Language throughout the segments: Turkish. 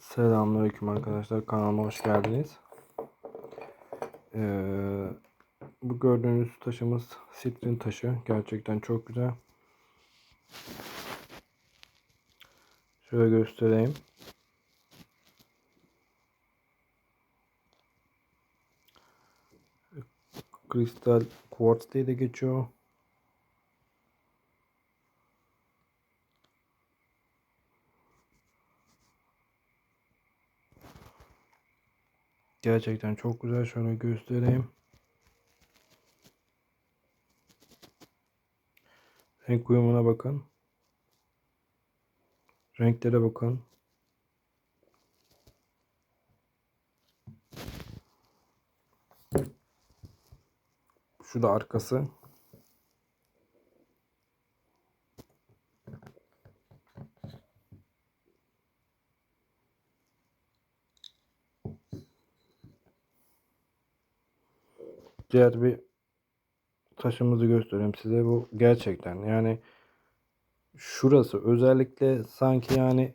Selamünaleyküm arkadaşlar. Kanalıma hoş geldiniz. Ee, bu gördüğünüz taşımız sitrin taşı. Gerçekten çok güzel. Şöyle göstereyim. Kristal quartz diye de geçiyor. Gerçekten çok güzel. Şöyle göstereyim. Renk uyumuna bakın. Renklere bakın. Şu da arkası. Diğer bir taşımızı göstereyim size. Bu gerçekten yani şurası özellikle sanki yani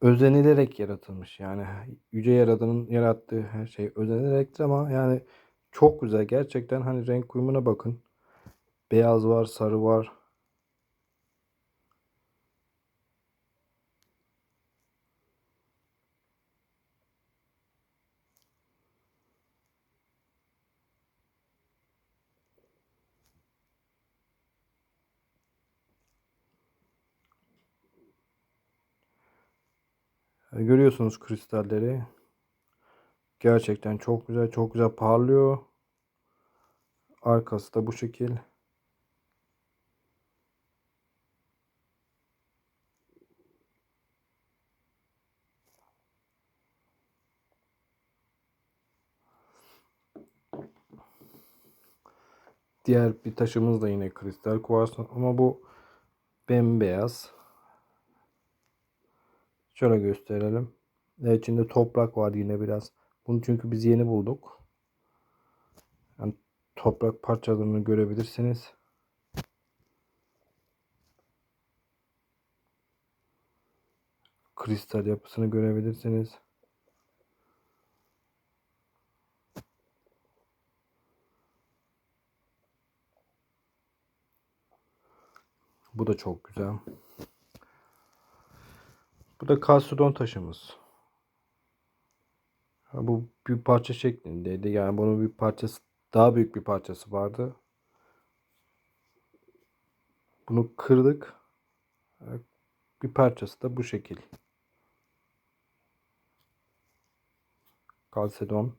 özenilerek yaratılmış. Yani yüce yaradanın yarattığı her şey özenilerektir ama yani çok güzel. Gerçekten hani renk uyumuna bakın. Beyaz var, sarı var. Görüyorsunuz kristalleri. Gerçekten çok güzel, çok güzel parlıyor. Arkası da bu şekil. Diğer bir taşımız da yine kristal kuvars ama bu bembeyaz. Şöyle gösterelim. Ve içinde toprak var yine biraz. Bunu çünkü biz yeni bulduk. Yani toprak parçalarını görebilirsiniz. Kristal yapısını görebilirsiniz. Bu da çok güzel. Bu da kalsiyum taşımız. Ha, bu bir parça şeklindeydi. Yani bunun bir parçası daha büyük bir parçası vardı. Bunu kırdık. Bir parçası da bu şekil. Kalsedon.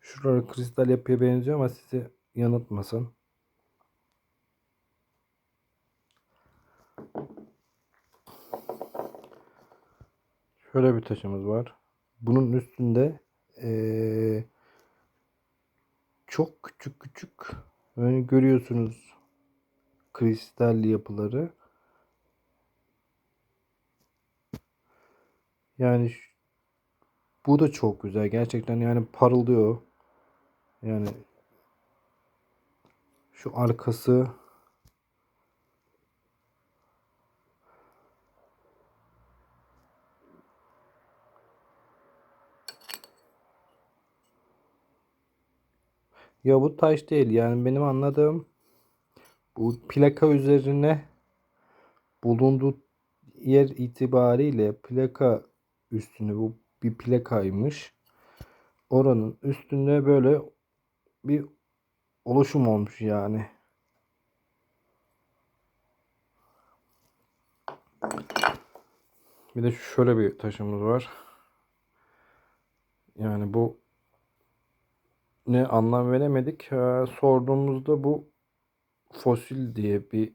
Şuraları kristal yapıya benziyor ama sizi yanıltmasın. Şöyle bir taşımız var. Bunun üstünde ee, çok küçük küçük yani görüyorsunuz kristal yapıları. Yani bu da çok güzel. Gerçekten yani parıldıyor. Yani şu arkası Ya bu taş değil. Yani benim anladığım bu plaka üzerine bulunduğu yer itibariyle plaka üstüne bu bir plakaymış. Oranın üstünde böyle bir oluşum olmuş yani. Bir de şöyle bir taşımız var. Yani bu ne anlam veremedik. Ee, sorduğumuzda bu fosil diye bir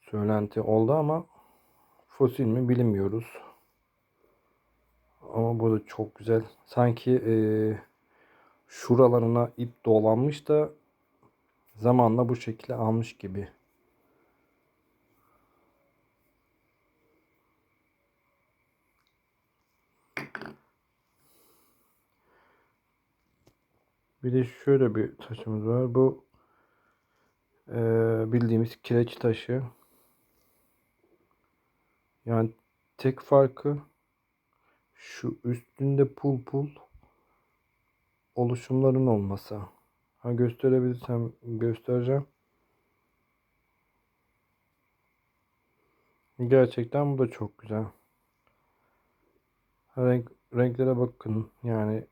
söylenti oldu ama fosil mi bilmiyoruz. Ama bu da çok güzel. Sanki e, şuralarına ip dolanmış da zamanla bu şekilde almış gibi. Bir de şöyle bir taşımız var. Bu ee, bildiğimiz kireç taşı. Yani tek farkı şu üstünde pul pul oluşumların olması. Ha gösterebilirsem göstereceğim. Gerçekten bu da çok güzel. Renk, renklere bakın. Yani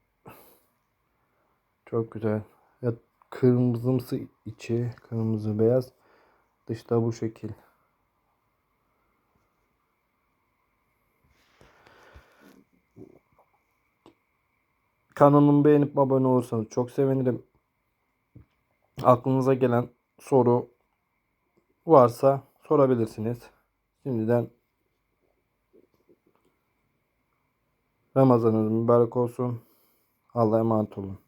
çok güzel. Ya kırmızımsı içi, kırmızı beyaz. Dışta bu şekil. Kanalımı beğenip abone olursanız çok sevinirim. Aklınıza gelen soru varsa sorabilirsiniz. Şimdiden Ramazanınız mübarek olsun. Allah'a emanet olun.